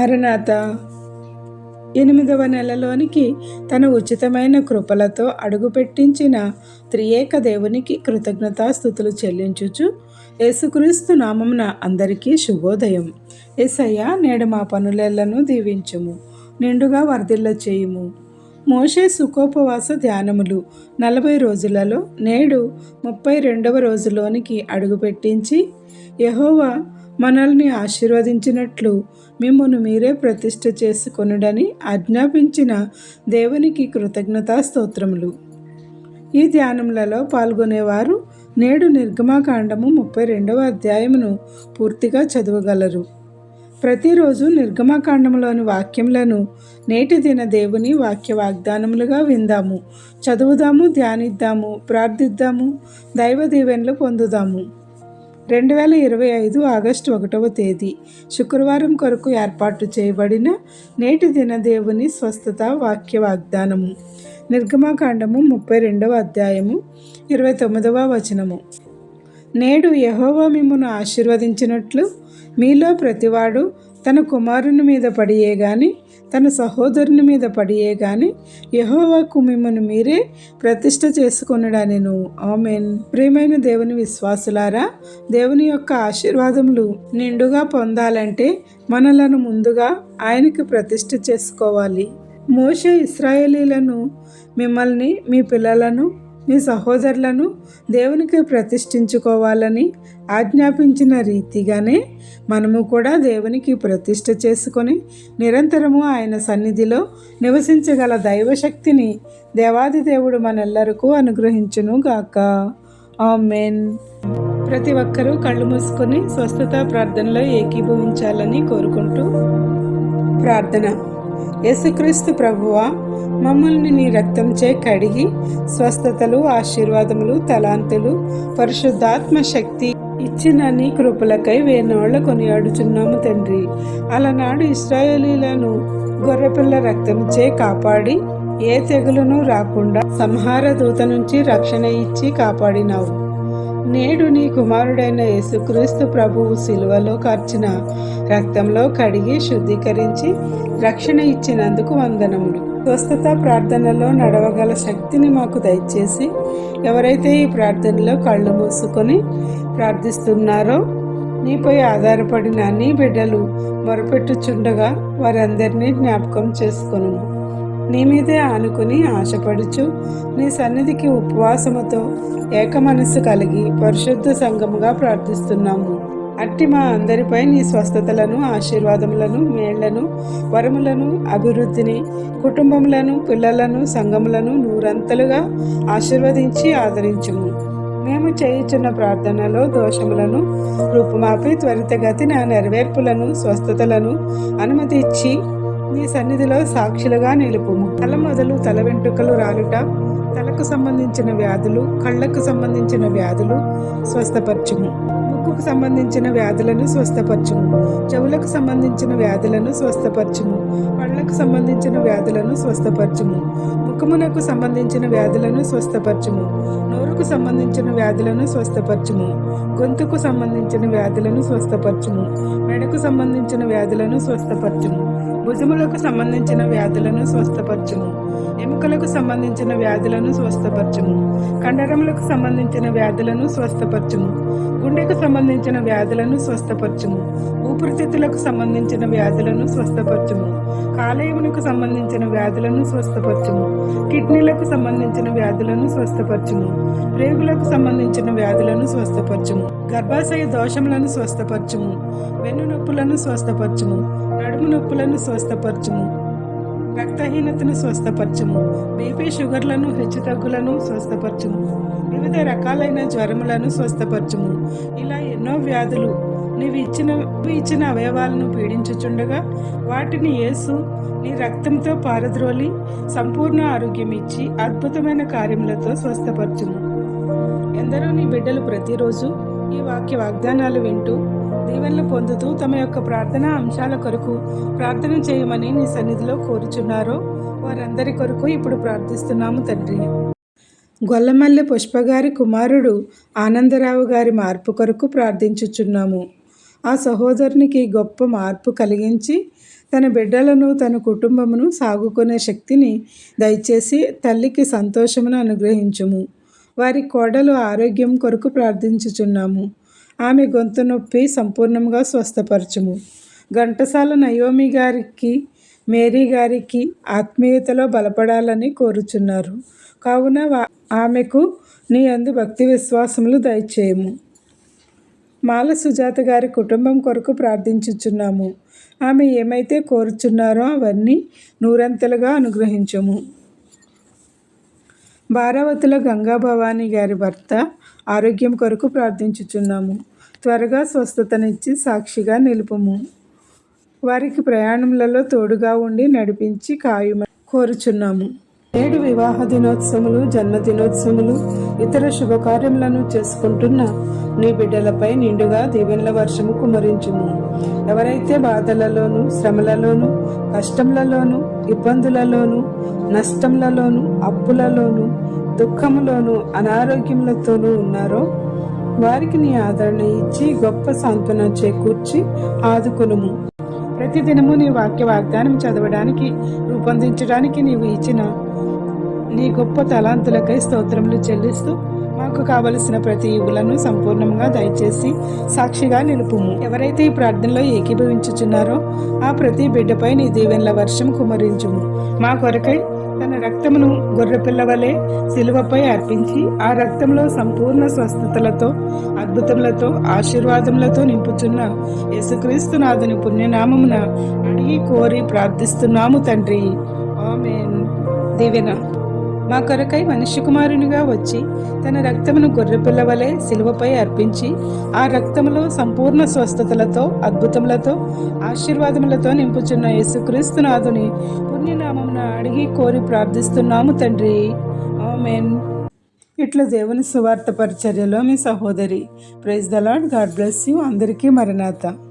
మరణాత ఎనిమిదవ నెలలోనికి తన ఉచితమైన కృపలతో అడుగుపెట్టించిన త్రియేక దేవునికి కృతజ్ఞతాస్థుతులు చెల్లించుచు యేసుక్రీస్తు నామమున అందరికీ శుభోదయం. ఏసయ్య నేడు మా పనులెళ్ళను దీవించుము నిండుగా వర్ధిల్ల చేయుము. మోషే సుఖోపవాస ధ్యానములు నలభై రోజులలో నేడు ముప్పై రెండవ రోజులోనికి అడుగుపెట్టించి యహోవా మనల్ని ఆశీర్వదించినట్లు మిమ్మల్ని మీరే ప్రతిష్ఠ చేసుకొనుడని ఆజ్ఞాపించిన దేవునికి కృతజ్ఞతా స్తోత్రములు. ఈ ధ్యానములలో పాల్గొనేవారు నేడు నిర్గమాకాండము ముప్పై రెండవ అధ్యాయమును పూర్తిగా చదవగలరు. ప్రతిరోజు నిర్గమకాండంలోని వాక్యములను నేటి దిన దేవుని వాక్య వాగ్దానములుగా విందాము. చదువుదాము ధ్యానిద్దాము ప్రార్థిద్దాము దైవ దీవెనలు పొందుదాము. రెండు వేల ఇరవై ఐదు ఆగస్టు ఒకటవ తేదీ. శుక్రవారం కొరకు ఏర్పాటు చేయబడిన నేటి దిన దేవుని స్వస్థత వాక్య వాగ్దానము. నిర్గమాకాండము ముప్పై రెండవ అధ్యాయము ఇరవై తొమ్మిదవ వచనము. నేడు యహోవా మిమ్మను ఆశీర్వదించినట్లు మీలో ప్రతివాడు తన కుమారుని మీద పడియే గాని తన సహోదరుని మీద పడియే గాని యహోవాకు మిమ్మల్ని మీరే ప్రతిష్ట చేసుకొనడానెను. ఆమెన్. ప్రియమైన దేవుని విశ్వాసులారా దేవుని యొక్క ఆశీర్వాదములు నిండుగా పొందాలంటే మనలను ముందుగా ఆయనకి ప్రతిష్ట చేసుకోవాలి. మోష ఇస్రాయేలీలను మిమ్మల్ని మీ పిల్లలను మీ సహోదరులను దేవునికి ప్రతిష్ఠించుకోవాలని ఆజ్ఞాపించిన రీతిగానే మనము కూడా దేవునికి ప్రతిష్ఠ చేసుకొని నిరంతరము ఆయన సన్నిధిలో నివసించగల దైవశక్తిని దేవాది దేవుడు మనెల్లరకు అనుగ్రహించును గాక. ఆమెన్. ప్రతి ఒక్కరూ కళ్ళు మూసుకొని స్వస్థత ప్రార్థనలో ఏకీభవించాలని కోరుకుంటూ ప్రార్థన. యేసుక్రీస్తు ప్రభువా మమ్మల్ని నీ రక్తంచే కడిగి స్వస్థతలు ఆశీర్వాదములు తలాంతులు పరిశుద్ధాత్మ శక్తి ఇచ్చిన నీ కృపలకై వేనోళ్ళ కొనియాడుచున్నాము తండ్రి. అలనాడు ఇస్రాయేలీలను గొర్రెపిల్ల రక్తంచే కాపాడి ఏ తెగులను రాకుండా సంహార దూత నుంచి రక్షణ ఇచ్చి కాపాడినావు. నేడు నీ కుమారుడైన యేసుక్రీస్తు ప్రభువు శిలువలో కార్చిన రక్తంలో కడిగి శుద్ధీకరించి రక్షణ ఇచ్చినందుకు వందనములు. స్వస్థత ప్రార్థనలో నడవగల శక్తిని మాకు దయచేసి ఎవరైతే ఈ ప్రార్థనలో కళ్ళు మూసుకొని ప్రార్థిస్తున్నారో నీపై ఆధారపడిన నీ బిడ్డలు మొరపెట్టుచుండగా వారందరినీ జ్ఞాపకం చేసుకును నీ మీదే ఆనుకుని ఆశపడుచు. నీ సన్నిధికి ఉపవాసముతో ఏక మనస్సు కలిగి పరిశుద్ధ సంఘముగా ప్రార్థిస్తున్నాము. అట్టి మా అందరిపై నీ స్వస్థతలను ఆశీర్వాదములను మేళ్ళను వరములను అభివృద్ధిని కుటుంబములను పిల్లలను సంఘములను నూరంతలుగా ఆశీర్వదించి ఆదరించుము. మేము చేయుచున్న ప్రార్థనలో దోషములను రూపుమాపి త్వరితగతిన నెరవేర్పులను స్వస్థతలను అనుమతి ఇచ్చి నీ సన్నిధిలో సాక్షులుగా నిలుపుము. తల మొదలు తల వెంట్రుకలు రాలుట తలకు సంబంధించిన వ్యాధులు కళ్ళకు సంబంధించిన వ్యాధులు స్వస్థపరచుము. ముక్కుకు సంబంధించిన వ్యాధులను స్వస్థపరచుము చెవులకు సంబంధించిన వ్యాధులను స్వస్థపరచుము పళ్ళకు సంబంధించిన వ్యాధులను స్వస్థపరచుము ముఖమునకు సంబంధించిన వ్యాధులను స్వస్థపరచుము నోరుకు సంబంధించిన వ్యాధులను స్వస్థపరచుము గొంతుకు సంబంధించిన వ్యాధులను స్వస్థపరచుము మెడకు సంబంధించిన వ్యాధులను స్వస్థపరచుము భుజములకు సంబంధించిన వ్యాధులను స్వస్థపరచుము ఎముకలకు సంబంధించిన వ్యాధులను స్వస్థపరచుము కండరములకు సంబంధించిన వ్యాధులను స్వస్థపరచుము గుండెకు సంబంధించిన వ్యాధులను స్వస్థపరచుము. ఊపిరితిత్తులకు సంబంధించిన వ్యాధులను స్వస్థపరచుము. కాలేయమునకు సంబంధించిన వ్యాధులను స్వస్థపరచుము. కిడ్నీలకు సంబంధించిన వ్యాధులను స్వస్థపరచుము. రేగులకు సంబంధించిన వ్యాధులను స్వస్థపరచుము. గర్భాశయ దోషములను స్వస్థపరచుము. వెన్ను నొప్పులను స్వస్థపరచుము. నడుము నొప్పులను స్వస్థపరచుము. రక్తహీనతను స్వస్థపరచుము. బీపీ షుగర్లను హెచ్చుతగ్గులను స్వస్థపరచుము. వివిధ రకాలైన జ్వరములను స్వస్థపరచుము. ఇలా ఎన్నో వ్యాధులు నీవు ఇచ్చిన ఇచ్చిన అవయవాలను పీడించుచుండగా వాటిని యేసు నీ రక్తంతో పారద్రోలి సంపూర్ణ ఆరోగ్యం ఇచ్చి అద్భుతమైన కార్యములతో స్వస్థపరచుము. ఎందరో నీ బిడ్డలు ప్రతిరోజు ఈ వాక్య వాగ్దానాలు వింటూ దీవెనలు పొందుతూ తమ యొక్క ప్రార్థన అంశాల కొరకు ప్రార్థన చేయమని నీ సన్నిధిలో కోరుచున్నారో. వారందరి కొరకు ఇప్పుడు ప్రార్థిస్తున్నాము తండ్రి. గొల్లమల్లె పుష్పగారి కుమారుడు ఆనందరావు గారి మార్పు కొరకు ప్రార్థించుచున్నాము. ఆ సహోదరునికి గొప్ప మార్పు కలిగించి తన బిడ్డలను తన కుటుంబమును సాగుకునే శక్తిని దయచేసి తల్లికి సంతోషమును అనుగ్రహించుము. వారి కోడలు ఆరోగ్యం కొరకు ప్రార్థించుచున్నాము. ఆమె గొంతు నొప్పి సంపూర్ణంగా స్వస్థపరచుము. ఘంటసాల నయోమి గారికి మేరీ గారికి ఆత్మీయతలో బలపడాలని కోరుచున్నారు. కావున వా- ఆమెకు నీ అందు భక్తి విశ్వాసములు దయచేయము. మాల సుజాత గారి కుటుంబం కొరకు ప్రార్థించుచున్నాము. ఆమె ఏమైతే కోరుచున్నారో అవన్నీ నూరంతలుగా అనుగ్రహించము. భారవతుల గంగా భవానీ గారి భర్త ఆరోగ్యం కొరకు ప్రార్థించుచున్నాము. త్వరగా స్వస్థతనిచ్చి సాక్షిగా నిలుపుము. వారికి ప్రయాణములలో తోడుగా ఉండి నడిపించి కాయుమని కోరుచున్నాము. నేడు వివాహ దినోత్సవములు జన్మదినోత్సవములు ఇతర శుభకార్యములను చేసుకుంటున్న నీ బిడ్డలపై నిండుగా దీవెనల వర్షము కుమరించుము ఎవరైతే బాధలలోను శ్రమలలోను కష్టములలోను ఇబ్బందులలోను నష్టములలోను అప్పులలోను దుఃఖములోను అనారోగ్యములతోనూ ఉన్నారో వారికి నీ ఆదరణ ఇచ్చి గొప్ప సాంత్వన చేకూర్చి ఆదుకునుము. ప్రతిదినము నీ వాక్య వాగ్దానం చదవడానికి రూపొందించడానికి నీవు ఇచ్చిన నీ గొప్ప తలాంతులకై స్తోత్రములు చెల్లిస్తూ మాకు కావలసిన ప్రతి ఇవులను సంపూర్ణంగా దయచేసి సాక్షిగా నిలుపుము. ఎవరైతే ఈ ప్రార్థనలో ఏకీభవించుచున్నారో ఆ ప్రతి బిడ్డపై నీ దీవెనల వర్షం కుమరించుము. మా కొరకై తన రక్తమును గొర్రెపిల్లవలే శిలువపై అర్పించి ఆ రక్తంలో సంపూర్ణ స్వస్థతలతో అద్భుతములతో ఆశీర్వాదములతో నింపుచున్న యేసుక్రీస్తునాథుని పుణ్యనామమున అడిగి కోరి ప్రార్థిస్తున్నాము తండ్రి. ఆమేన్. దీవెన మా కొరకై మనిషి కుమారునిగా వచ్చి తన రక్తమును గొర్రెపిల్లవలే వలె శిలువపై అర్పించి ఆ రక్తములో సంపూర్ణ స్వస్థతలతో అద్భుతములతో ఆశీర్వాదములతో నింపుచున్న యేసుక్రీస్తునాథుని నాథుని అడిగి కోరి ప్రార్థిస్తున్నాము తండ్రి. ఆమెన్. ఇట్లా దేవుని సువార్త పరిచర్యలో మీ సహోదరి. Praise the Lord God bless you. అందరికీ మరణాత.